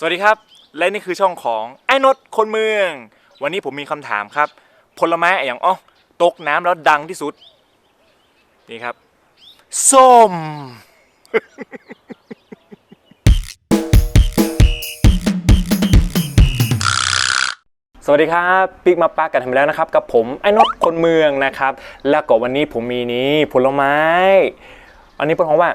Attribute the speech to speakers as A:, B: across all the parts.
A: สวัสดีครับ และนี่คือช่องของไอ้นดคนเมือง วันนี้ผมมีคำถามครับ ผลไม้อย่างอ๋อตกน้ำแล้วดังที่สุด นี่ครับ ส้ม สวัสดีครับปิกมาปากันทำแล้วนะครับ กับผมไอ้นดคนเมืองนะครับ แล้วก็วันนี้ผมมีนี้ผลไม้ อันนี้เป็นของว่า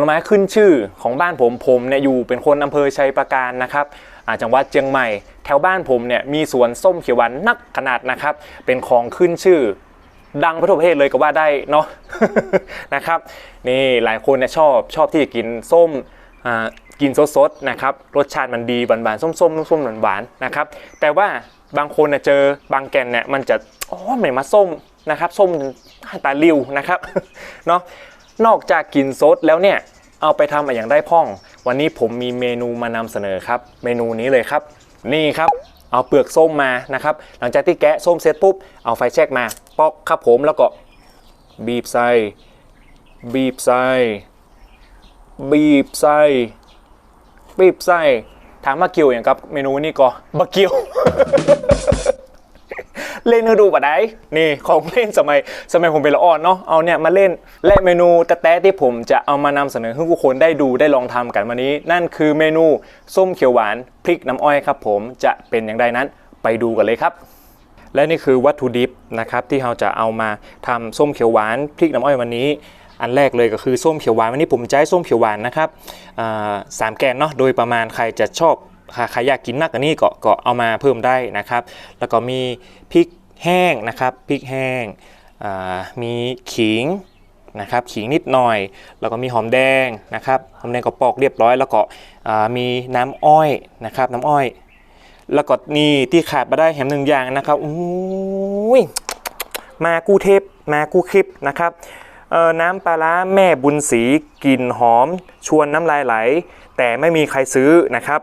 A: ลไม้ขึ้นชื่อของบ้านผมผมเนี่ยอยู่เป็นคนอำเภอชัยปราการนะครับอาจังหวัดเชียงใหม่ แถวบ้านผมเนี่ยมีสวนส้มเขียวหวานนักขนาดนะครับ เป็นของขึ้นชื่อ ดังทั่วประเทศเลยก็ว่าได้เนาะนะครับ นี่หลายคนเนี่ยชอบชอบที่จะกินส้มอ่ากินสดๆนะครับรสชาติมันดีหวานๆส้มๆส้มๆหวานๆนะครับแต่ว่าบางคนเนี่ยเจอบางแกนเนี่ยมันจะอ๋อไม่มาส้มนะครับ ส้มตาลิวนะครับเนาะ นอกจากกินซดแล้วเนี่ยเอาไปทำอะไรอย่างได้พ่อง วันนี้ผมมีเมนูมานำเสนอครับ เมนูนี้เลยครับ นี่ครับ เอาเปลือกส้มมานะครับ หลังจากที่แกะส้มเสร็จปุ๊บ เอาไฟแช็กมา ปอกครับผมแล้วก็บีบใส่ บีบใส่ บีบใส่บีบใส่ถามว่าเกี่ยวอย่างกับเมนูนี้ก็บะเกี่ยว เล่นให้ดูปะได้นี่ของเล่นสมัยสมัยผมเป็นละอ่อนเนาะเอาเนี่ยมาเล่นและเมนูตะแต้ที่ผมจะเอามานำเสนอให้ทุกคนได้ดูได้ลองทำกันวันนี้ นั่นคือเมนูส้มเขียวหวานพริกน้ำอ้อยครับผมจะเป็นอย่างไรนั้นไปดูกันเลยครับและนี่คือวัตถุดิบนะครับที่เราจะเอามาทำส้มเขียวหวานพริกน้ำอ้อยวันนี้ อันแรกเลยก็คือส้มเขียวหวานวันนี้ผมจะใช้ส้มเขียวหวานนะครับสามแกนเนาะโดยประมาณใครจะชอบ ใครอยากกินนักกว่านี้ก็ก็เอามาเพิ่มได้นะครับ แล้วก็มีพริกแห้งนะครับพริกแห้งมีขิงนะครับขิงนิดหน่อย แล้วก็มีหอมแดงนะครับหอมแดงก็ปอกเรียบร้อย แล้วก็มีน้ำอ้อยนะครับน้ำอ้อย แล้วก็นี่ที่ขาดมาได้แหมหนึ่งอย่างนะครับอุ้ยมากู้เทปมากู้คลิปนะครับน้ำปลาร้าแม่บุญศรีกลิ่นหอม ชวนน้ำลายไหล แต่ไม่มีใครซื้อนะครับ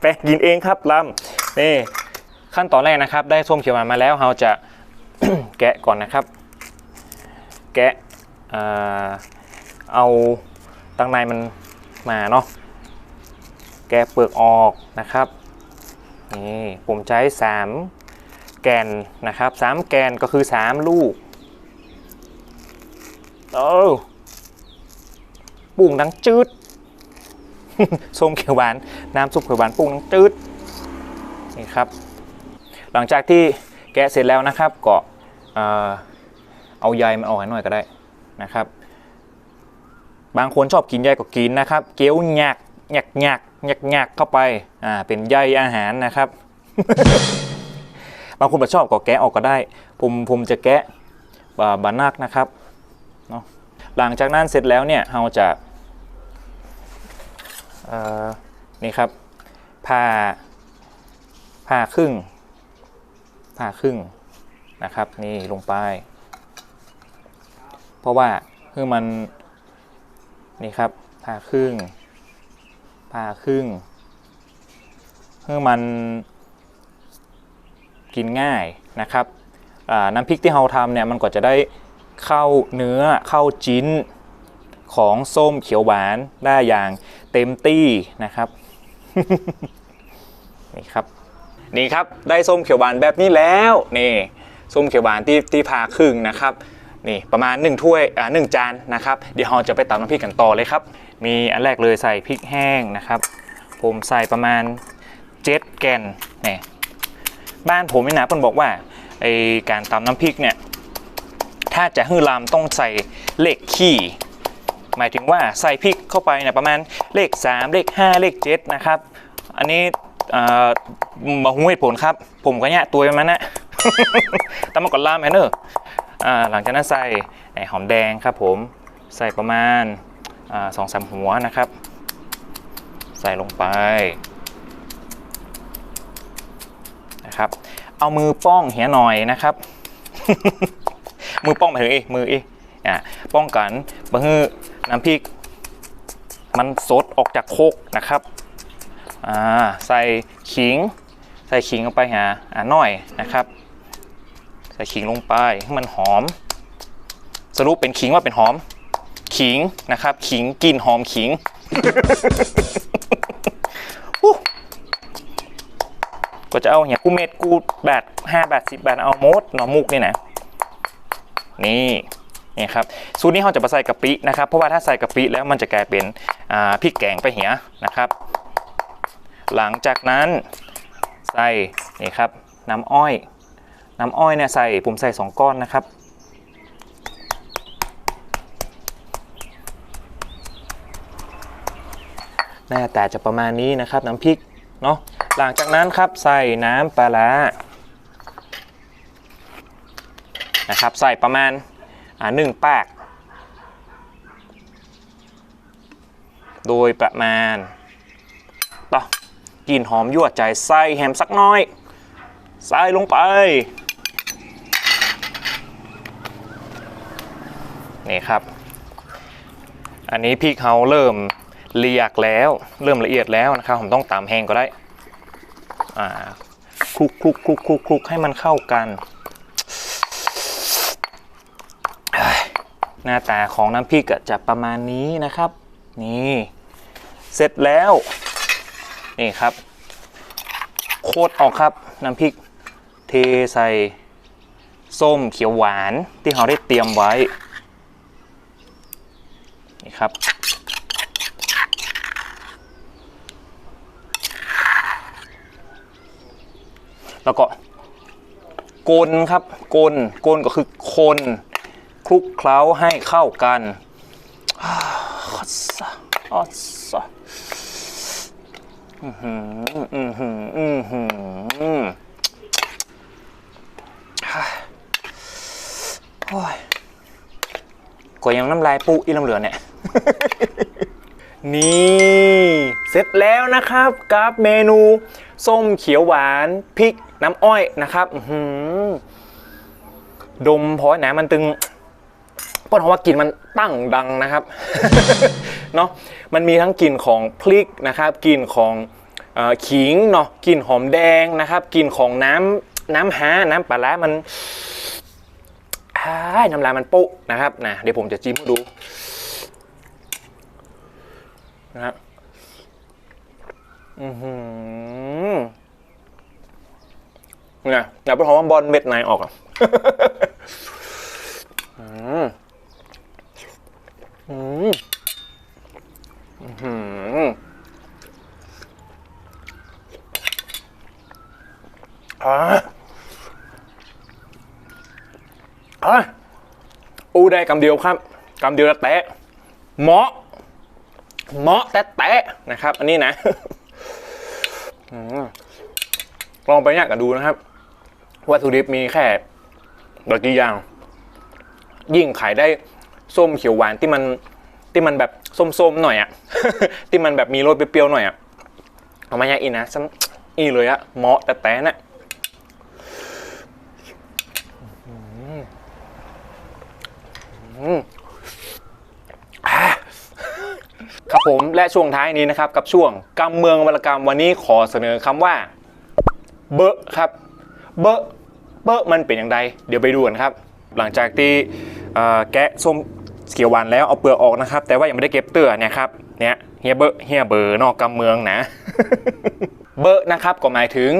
A: แปะกินเองครับลำนี่ขั้นตอนแรกนะครับ ได้ส้มเขียวหวานมาแล้วเราจะแกะก่อนนะครับ แกะเอาตังในมันมาเนาะแกะเปลือกออกนะครับนี่ผมใช้ 3 แกนนะครับ 3 แกนก็คือ 3 ลูกโอ้ ปุ่งดังจืดส้มเขียวหวานน้ำซุปเขียวหวานปุ่งดังจืดนี่ครับ หลังจากที่แกะเสร็จแล้วนะครับก็เอาใยมันออกให้หน่อยก็ได้นะครับ บางคนชอบกินใยก็กินนะครับ เกี๊ยวหยักหยักหยักหยักหยักเข้าไปอ่าเป็นใยอาหารนะครับ บางคนไม่ชอบก็แกะออกก็ได้ ผมผมจะแกะบาบานักนะครับเนาะหลังจากนั้นเสร็จแล้วเนี่ยเราจะ นี่ครับผ่าผ่าครึ่งผ่าครึ่งนะครับนี่ลงไป เพราะว่าคือมันนี่ครับผ่าครึ่งผ่าครึ่งเพื่อมันกินง่ายนะครับน้ำพริกที่เราทำเนี่ยมันก็จะได้เข้าเนื้อเข้าจิ้น ของส้มเขียวหวานได้อย่างเต็มที่นะครับนี่ครับนี่ครับได้ส้มเขียวหวานแบบนี้แล้วนี่ส้มเขียวหวานที่ที่ผ่าครึ่งนะครับนี่ประมาณ 1 ถ้วยอ่าหนึ่งจานนะครับเดี๋ยวเราจะไปตำน้ำพริกกันต่อเลยครับ มีอันแรกเลยใส่พริกแห้งนะครับ ผมใส่ประมาณ7แกนนี่บ้านผมนี่นะเพิ่นบอกว่าไอการตำน้ำพริกเนี่ยถ้าจะฮื้อลำต้องใส่เหลขขี้ หมายถึงว่าใส่พริกเข้าไปเนี่ยประมาณเลข 3 เลข 5 เลข7นะครับ อันนี้มาหูเหตุผลครับ ผมก็เนี่ยตัวมันนะตำมาก่อนลามแอนเนอร์หลังจากนั้นใส่หอมแดงครับผมใส่ประมาณสองสามหัวนะครับ ใส่ลงไปนะครับ เอามือป้องเหียหน่อยนะครับ มือป้องไปถึงเอยมือเอยอ่าป้องกันบะฮือ น้ำพริก มันสดออกจากโคกนะครับอ่าใส่ขิง ใส่ขิงลงไปหาอ่าหน่อยนะครับ ใส่ขิงลงไปให้มันหอม สรุปเป็นขิงว่าเป็นหอม ขิงนะครับ ขิงกลินหอมขิงก็จะเอาเนี่ยกูเม็ดกูบาทห้าบาทสิบบาทเอาหมดหนอมุกนี่นะนี่ นี่ครับสูตรนี้เราจะมาใส่กะปินะครับ เพราะว่าถ้าใส่กะปิแล้วมันจะกลายเป็นพริกแกงไปเหียนะครับ หลังจากนั้นใส่นี่ครับน้ำอ้อย น้ำอ้อยเนี่ยใส่ผมใส่ 2 ก้อนนะครับหน้าแต่จะประมาณนี้นะครับน้ำพริกเนาะหลังจากนั้นครับใส่น้ำปลาร้านะครับใส่ประมาณ อ่าหนึ่งปาก โดยประมาณต่อกลิ่นหอมยั่วใจใส่แฮมสักน้อย ใส่ลงไป นี่ครับ อันนี้พริกเขาเริ่มเรียกแล้ว เริ่มละเอียดแล้วนะครับ ผมต้องตามแห้งก็ได้ อ่าคลุกคลุกคลุกคลุกคลุกให้มันเข้ากันเฮ้ย หน้าตาของน้ำพริกจะประมาณนี้นะครับ นี่เสร็จแล้วนี่ครับ โคตรออกครับน้ำพริกเทใส่ส้มเขียวหวานที่เราได้เตรียมไว้นี่ครับ แล้วก็กลนครับกลกลก็คือคน คลุกเคล้าให้เข้ากันอ่าอัสสะอัสสะอือหืออือหืออือหือฮ่าโอ้ยก็ยังน้ำลายปุอีลำเหลือเนี่ย นี่เสร็จแล้วนะครับกับเมนู ส้มเขียวหวานพริกน้ำอ้อยนะครับอื้อหือดมเพราะว่านะมันตึง เพราะว่ากลิ่นมันตั้งดังนะครับเนาะมันมีทั้งกลิ่นของพริกนะครับกลิ่นของขิงเนาะกลิ่นหอมแดงนะครับกลิ่นของน้ำน้ำฮาน้ำปลาร้ามันอ้ายน้ำลายมันปุ๊นะครับนะเดี๋ยวผมจะจิ้มให้ดูนะฮะอือหือเนี่ยอย่าไปหอมว่าบอลเม็ดไหนออกอะ อืมอืมอื้อหืออ่า อ่าอูได้กำเดียวครับกำเดียวแตะเหมาะเหมาะแต่แตะนะครับ อันนี้นะอลองไปเนี่ยกันดูนะครับ วัตถุดิบมีแค่ดอกกี่อย่าง ยิ่งขายได้ส้มเขียวหวานที่มันที่มันแบบส้มๆหน่อยอะที่มันแบบมีรสเปรี้ยวๆหน่อยอะเอามาเนี่ยอีนะอีเลยอะเหมาะแต่แต่น่ะอืมอืมอ่า ครับผมและช่วงท้ายนี้นะครับ กับช่วงกำเมืองวรรณกรรมวันนี้ขอเสนอคำว่า เบอะครับ เบอะเบอะมันเป็นอย่างไร เดี๋ยวไปดูกันครับ หลังจากที่แกะส้มเขียวหวานแล้วเอาเปลือกออกนะครับ แต่ว่ายังไม่ได้เก็บเตือเนี่ยครับเนี่ยเฮียเบอะเฮียเบอร์นอกกำเมืองนะ เบอะนะครับก็หมายถึง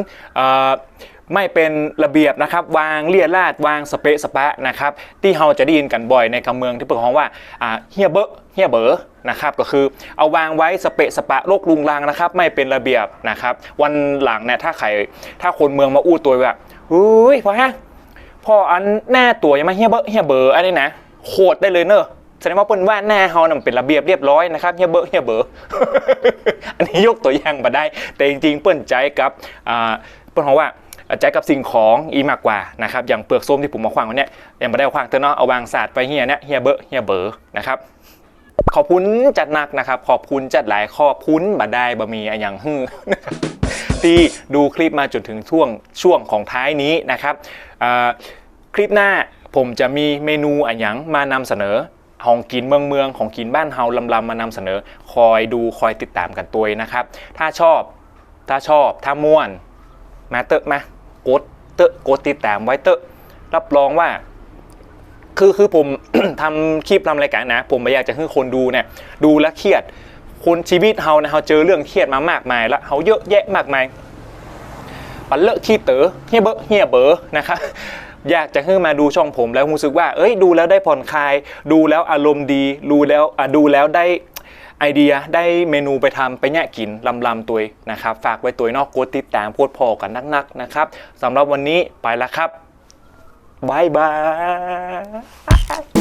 A: ไม่เป็นระเบียบนะครับ วางเลี่ยราดวางสเปะสปะนะครับที่เราจะได้ยินกันบ่อยในกำเมืองที่เปิดห้องว่าเฮียเบอะเฮียเบอนะครับก็คือเอาวางไว้สเปะสปะโลกลุงลังนะครับ ไม่เป็นระเบียบนะครับวันหลังเนี่ยถ้าใครถ้าคนเมืองมาอู้ตัวแบบอุ้ยพอฮะพ่ออันหน้าตัวยังไม่เฮียเบอะเฮียเบออันนี้นะโคตรได้เลยเนอะแสดงว่าเปิ้นว่าหน้าเฮานะมันเป็นระเบียบเรียบร้อยนะครับเฮียเบอะเฮียเบออันนี้ยกตัวอย่างมาได้ แต่จริงๆ เปิ้นใจกับเปิ้นบอกว่า ใจกับสิ่งของอีมากกว่านะครับอย่างเปลือกส้มที่ผมมาขวางวันนี้ยังไม่ได้ขวางเตอเนาะเอาวางศาสาดไปเฮียเนี่ยเฮียเบอะเฮียเบอนะครับขอบคุณจัดหนักนะครับ ขอบคุณจัดหลายขอบคุณบาได้บะมีอะย่างฮือที่ดูคลิปมาจนถึงช่วงช่วงของท้ายนี้นะครับคลิปหน้าผมจะมีเมนูอะหยังมานำเสนอของกินเมืองเมืองของกินบ้านเฮาลำลำมานำเสนอ คอยดูคอยติดตามกันตัวนะครับ ถ้าชอบถ้าชอบถ้าม่วนมาเตอะมา กดเตอะกดติดตามไว้เตอะรับรองว่า คือคือผมทำคลิปทำรายการนะ ผมไม่อยากจะให้คนดูเนี่ยดูแล้วเครียด คนชีวิตเฮานะเฮาเจอเรื่องเครียดมามากมายแล้วเฮาเยอะแยะมากมายปันเลอะขี้เต๋อเฮียเบอเฮียเบอนะครับอยากจะให้มาดูช่องผมแล้วรู้สึกว่า เอ้ยดูแล้วได้ผ่อนคลาย ดูแล้วอารมณ์ดี ดูแล้วอะดูแล้วได้ ไอเดียได้เมนูไปทำไปแง่กินลำลำๆตัวนะครับฝากไว้ตัวนอกกดติดตามโพดพอกันนักๆนะครับสำหรับวันนี้ไปแล้วครับบายบาย